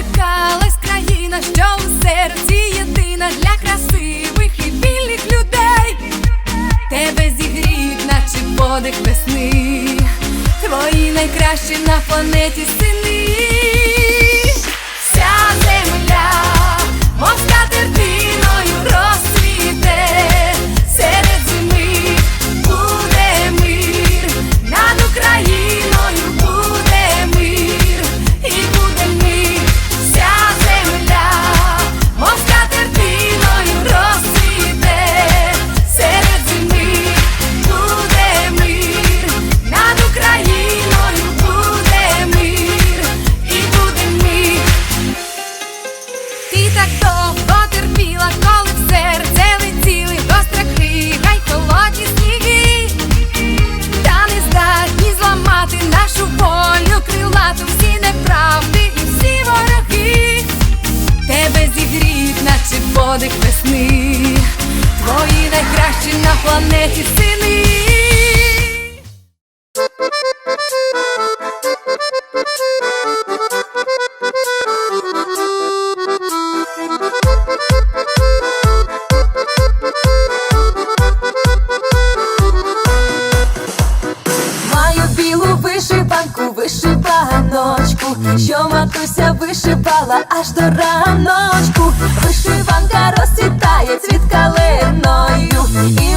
Зачекалась країна, що в серці єдина для красивих і білих людей. Тебе зігріють, наче подих весни, твої найкращі на планеті сини. на планеті син. що матуся вишивала аж до раночку. Вишиванка розцвітає цвіт калиною. І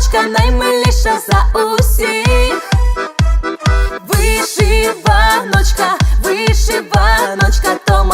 Дочка наймиліша за усіх, вишиваночка, вишиваночка тому.